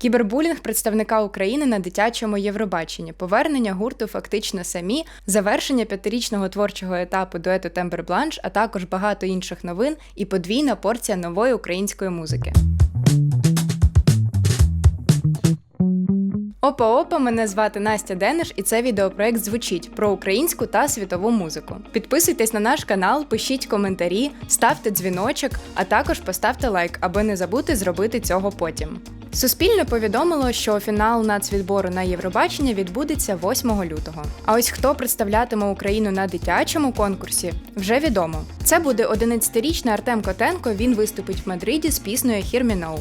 Кібербулінг представника України на дитячому Євробаченні, повернення гурту фактично самі, завершення п'ятирічного творчого етапу дуету Тембер Бланш, а також багато інших новин і подвійна порція нової української музики. Опа, опа, мене звати Настя Дениш, і це відеопроект звучить про українську та світову музику. Підписуйтесь на наш канал, пишіть коментарі, ставте дзвіночок, а також поставте лайк, аби не забути зробити цього потім. Суспільне повідомило, що фінал нацвідбору на Євробачення відбудеться 8 лютого. А ось хто представлятиме Україну на дитячому конкурсі, вже відомо. Це буде 11-річний Артем Котенко. Він виступить в Мадриді з піснею «Hear Me Now».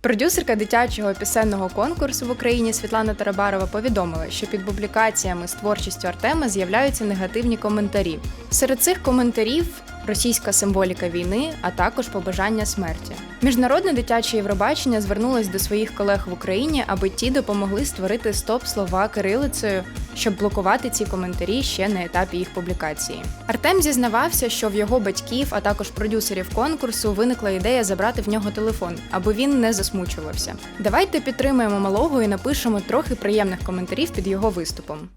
Продюсерка дитячого пісенного конкурсу в Україні Світлана Тарабарова повідомила, що під публікаціями з творчістю Артема з'являються негативні коментарі. Серед цих коментарів російська символіка війни, а також побажання смерті. Міжнародне дитяче Євробачення звернулось до своїх колег в Україні, аби ті допомогли створити стоп-слова кирилицею, щоб блокувати ці коментарі ще на етапі їх публікації. Артем зізнавався, що в його батьків, а також продюсерів конкурсу, виникла ідея забрати в нього телефон, аби він не засмучувався. Давайте підтримаємо малого і напишемо трохи приємних коментарів під його виступом.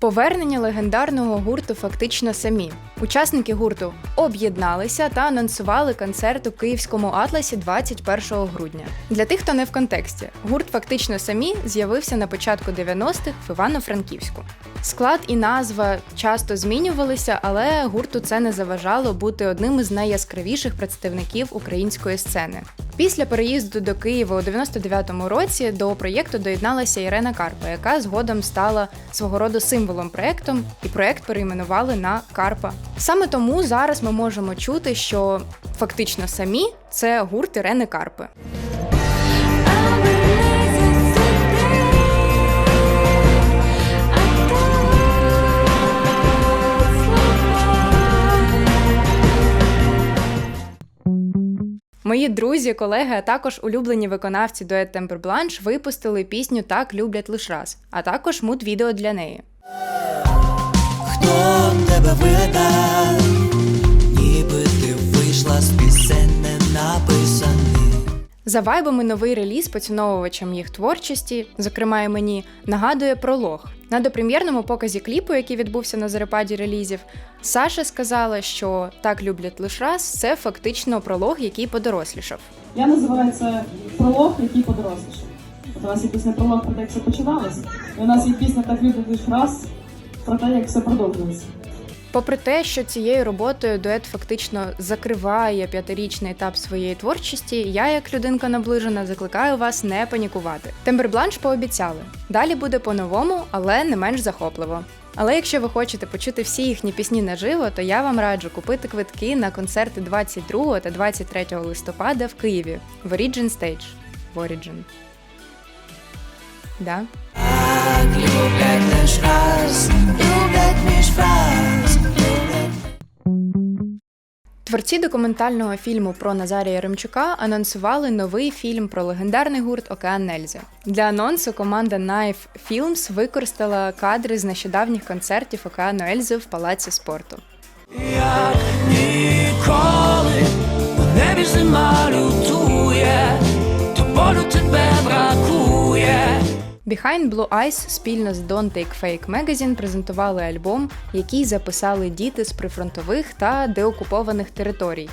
Повернення легендарного гурту фактично самі. Учасники гурту об'єдналися та анонсували концерт у Київському Атласі 21 грудня. Для тих, хто не в контексті, гурт фактично самі з'явився на початку 90-х в Івано-Франківську. Склад і назва часто змінювалися, але гурту це не заважало бути одним із найяскравіших представників української сцени. Після переїзду до Києва у 99-му році до проєкту доєдналася Ірена Карпа, яка згодом стала свого роду символом проєкту, і проєкт перейменували на Карпа. Саме тому зараз ми можемо чути, що фактично самі це гурт Ірени Карпи. Мої друзі, колеги, а також улюблені виконавці дует Тембер Бланш випустили пісню Так люблять лиш раз, а також мут відео для неї. Хто тебе вигадав, ніби ти вийшла з пісень не написаний. За вайбами новий реліз поціновувачам їх творчості, зокрема і мені, нагадує пролог. На допрем'єрному показі кліпу, який відбувся на зарепаді релізів, Саша сказала, що так люблять лиш раз це фактично пролог, який подорослішав. Я називаю це пролог, який подорослішав. От у нас є пісня пролог про те, як все починалось, і у нас є пісня так любить лиш раз про те, як все продовжилося. Попри те, що цією роботою дует фактично закриває п'ятирічний етап своєї творчості, я, як людинка наближена, закликаю вас не панікувати. Тембербланш пообіцяли. Далі буде по-новому, але не менш захопливо. Але якщо ви хочете почути всі їхні пісні наживо, то я вам раджу купити квитки на концерти 22 та 23 листопада в Києві в Origin Stage. В Origin. Да? Так люблять лиш раз, люблять між фраз. Творці документального фільму про Назарія Яремчука анонсували новий фільм про легендарний гурт Океан Нельзи. Для анонсу команда Knife Films використала кадри з нещодавніх концертів Океану Ельзи в палаці спорту. Як ніколи, у небі зима лютує, то болю тебе бракує. Behind Blue Eyes спільно з Don't Take Fake Magazine презентували альбом, який записали діти з прифронтових та деокупованих територій.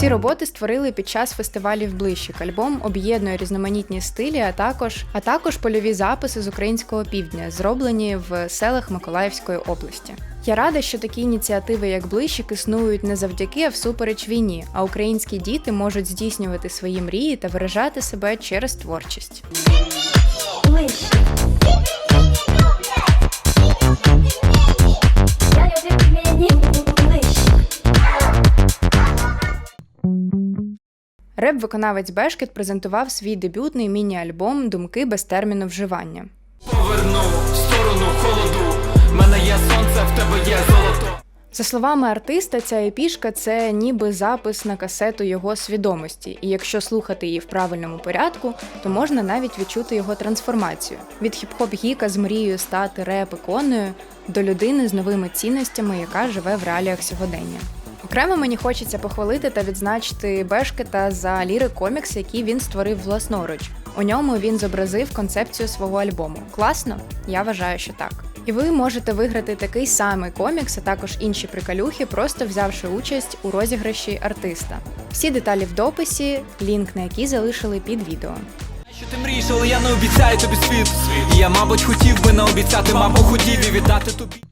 Ці роботи створили під час фестивалів Блищик. Альбом об'єднує різноманітні стилі, а також, а також польові записи з українського півдня, зроблені в селах Миколаївської області. Я рада, що такі ініціативи, як Блищик, існують не завдяки, а всупереч війні, а українські діти можуть здійснювати свої мрії та виражати себе через творчість. Реп-виконавець Бешкет презентував свій дебютний міні-альбом Думки без терміну вживання. Поверну в сторону холоду. Мене є сонце, в тебе є золото. За словами артиста, ця епішка це ніби запис на касету його свідомості, і якщо слухати її в правильному порядку, то можна навіть відчути його трансформацію від хіп-хоп гіка з мрією стати реп-іконою до людини з новими цінностями, яка живе в реаліях сьогодення. Окремо мені хочеться похвалити та відзначити Бешкета за ліри комікс, який він створив власноруч. У ньому він зобразив концепцію свого альбому. Класно? Я вважаю, що так. І ви можете виграти такий самий комікс, а також інші приколюхи, просто взявши участь у розіграші артиста. Всі деталі в дописі, лінк на який залишили під відео. Що ти мрієш, але я не обіцяю тобі світ. Я, мабуть, хотів би не обіцяти, мабуть, хотів і віддати тобі.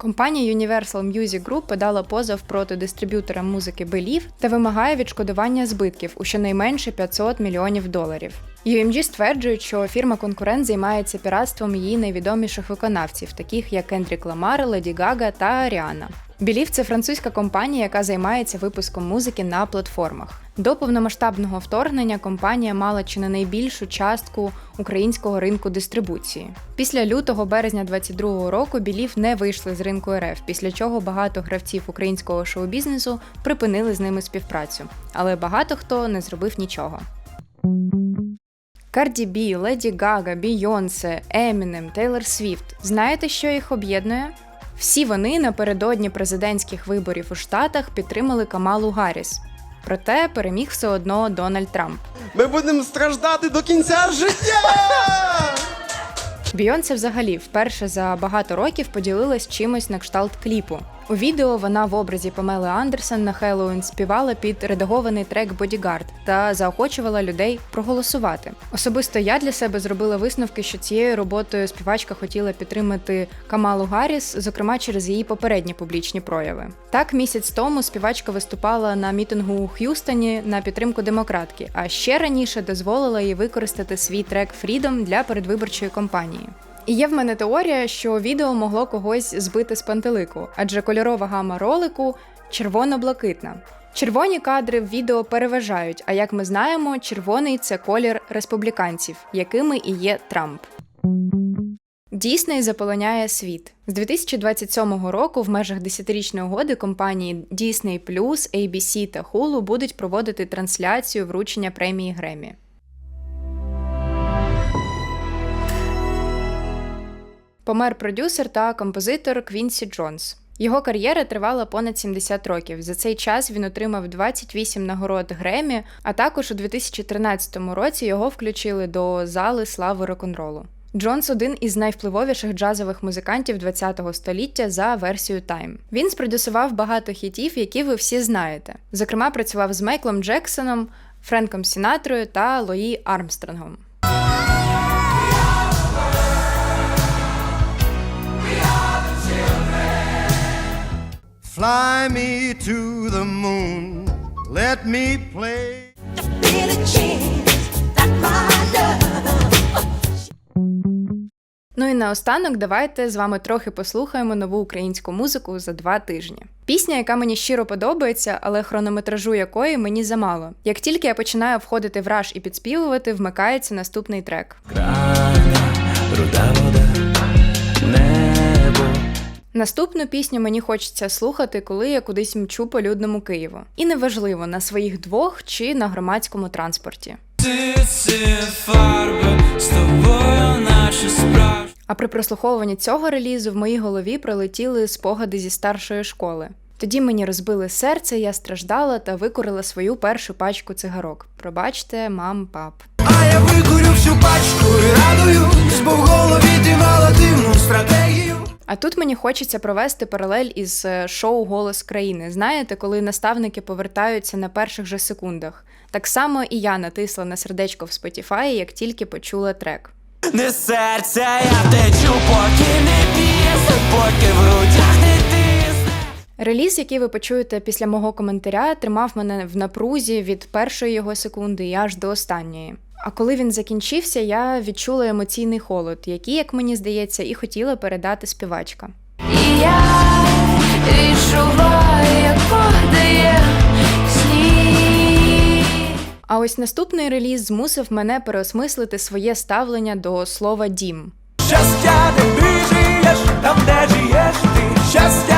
Компанія Universal Music Group подала позов проти дистриб'ютора музики Believe та вимагає відшкодування збитків у щонайменше 500 мільйонів доларів. UMG стверджують, що фірма-конкурент займається піратством її найвідоміших виконавців, таких як Кендрік Ламар, Леді Гага та Аріана. Білів це французька компанія, яка займається випуском музики на платформах. До повномасштабного вторгнення компанія мала чи не найбільшу частку українського ринку дистрибуції. Після лютого березня 22-го року Білів не вийшли з ринку РФ, після чого багато гравців українського шоу-бізнесу припинили з ними співпрацю, але багато хто не зробив нічого. Карді Бі, Леді Гага, Бійонсе, Емінем, Тейлор Свіфт. Знаєте, що їх об'єднує? Всі вони напередодні президентських виборів у Штатах підтримали Камалу Гарріс. Проте переміг все одно Дональд Трамп. Ми будемо страждати до кінця життя! Бійонсе взагалі вперше за багато років поділилась чимось на кшталт кліпу. У відео вона в образі Памели Андерсон на Хеллоуін співала під редагований трек Бодігард та заохочувала людей проголосувати. Особисто я для себе зробила висновки, що цією роботою співачка хотіла підтримати Камалу Гарріс, зокрема через її попередні публічні прояви. Так, місяць тому співачка виступала на мітингу у Х'юстоні на підтримку демократки, а ще раніше дозволила їй використати свій трек Freedom для передвиборчої кампанії. І є в мене теорія, що відео могло когось збити з пантелику, адже кольорова гама ролику червоно-блакитна. Червоні кадри в відео переважають, а як ми знаємо, червоний це колір республіканців, якими і є Трамп. Дійсний заполоняє світ з 2027 року. В межах 10-річної угоди компанії Disney+, ABC та Hulu будуть проводити трансляцію вручення премії Гремі. Помер продюсер та композитор Квінсі Джонс. Його кар'єра тривала понад 70 років. За цей час він отримав 28 нагород Гремі, а також у 2013 році його включили до зали слави рок-н-ролу. Джонс один із найвпливовіших джазових музикантів ХХ століття за версією Time. Він спродюсував багато хітів, які ви всі знаєте. Зокрема, працював з Майклом Джексоном, Френком Сінатрою та Лої Армстронгом. Fly me to the moon, let me play. Ну і наостанок давайте з вами трохи послухаємо нову українську музику за два тижні. Пісня, яка мені щиро подобається, але хронометражу якої мені замало. Як тільки я починаю входити в раж і підспівувати, вмикається наступний трек. Руда вода. Наступну пісню мені хочеться слухати, коли я кудись мчу по людному Києву. І неважливо на своїх двох чи на громадському транспорті. З тобою. А при прослуховуванні цього релізу в моїй голові пролетіли спогади зі старшої школи. Тоді мені розбили серце, я страждала та викурила свою першу пачку цигарок. Пробачте, мам, пап. А я викурю всю пачку і радуюсь, бо в голові ти мала дивну стратегію. А тут мені хочеться провести паралель із е, шоу Голос країни. Знаєте, коли наставники повертаються на перших же секундах. Так само і я натисла на сердечко в Spotify, як тільки почула трек. Не серця, я втечу, поки не п'єси, поки в грудях. Реліз, який ви почуєте після мого коментаря, тримав мене в напрузі від першої його секунди і аж до останньої. А коли він закінчився, я відчула емоційний холод, який, як мені здається, і хотіла передати співачка. І я відчуваю, як. А ось наступний реліз змусив мене переосмислити своє ставлення до слова дім. Щастя, де ти живеш, там де живеш ти, щастя,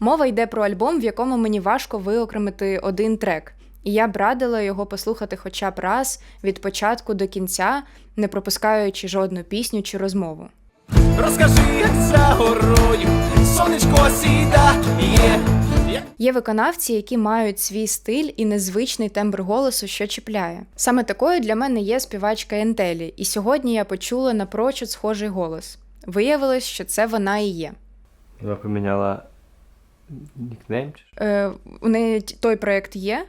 Мова йде про альбом, в якому мені важко виокремити один трек. І я б радила його послухати хоча б раз від початку до кінця, не пропускаючи жодну пісню чи розмову. Розкажи, як за горою сонечко сідає. Є виконавці, які мають свій стиль і незвичний тембр голосу, що чіпляє. Саме такою для мене є співачка Ентелі, і сьогодні я почула напрочуд схожий голос. Виявилось, що це вона і є. Вона поміняла нікнейм? Е, у неї той проект є,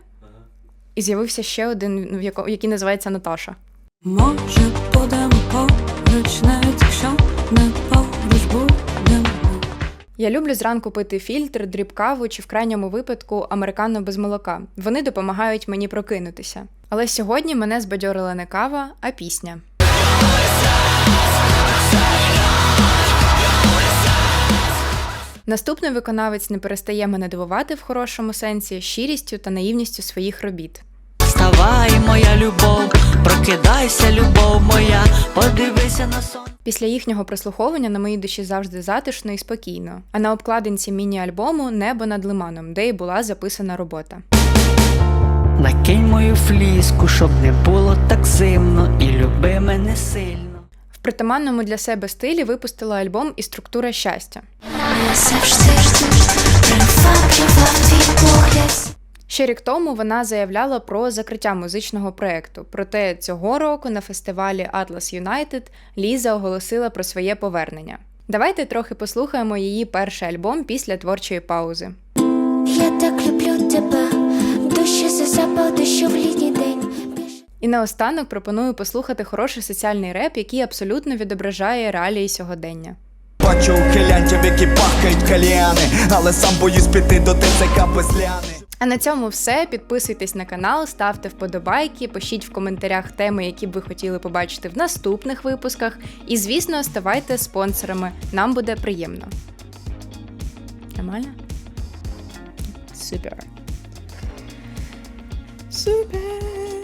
і з'явився ще один, в яко- який називається Наташа. Може, будемо поруч, навіть якщо не поруч будемо. Я люблю зранку пити фільтр, дріб каву чи в крайньому випадку американо без молока. Вони допомагають мені прокинутися. Але сьогодні мене збадьорила не кава, а пісня. Наступний виконавець не перестає мене дивувати в хорошому сенсі щирістю та наївністю своїх робіт. Вставай, моя любов, прокидайся, любов моя, подивися на сон. Після їхнього прослуховування на моїй душі завжди затишно і спокійно. А на обкладинці міні-альбому Небо над лиманом, де й була записана робота. Накинь мою фліску, щоб не було так зимно, і люби мене сильно. В притаманному для себе стилі випустила альбом і структура щастя. Ще рік тому вона заявляла про закриття музичного проекту. Проте цього року на фестивалі Atlas United Ліза оголосила про своє повернення. Давайте трохи послухаємо її перший альбом після творчої паузи. Я так люблю тебе, душі за запах дощу в літній день. І наостанок пропоную послухати хороший соціальний реп, який абсолютно відображає реалії сьогодення. Бачу ухилянтів, які пахають кальяни, але сам боюсь піти до ТЦК без ляни. А на цьому все. Підписуйтесь на канал, ставте вподобайки, пишіть в коментарях теми, які б ви хотіли побачити в наступних випусках. І, звісно, ставайте спонсорами. Нам буде приємно. Нормально? Супер. Супер.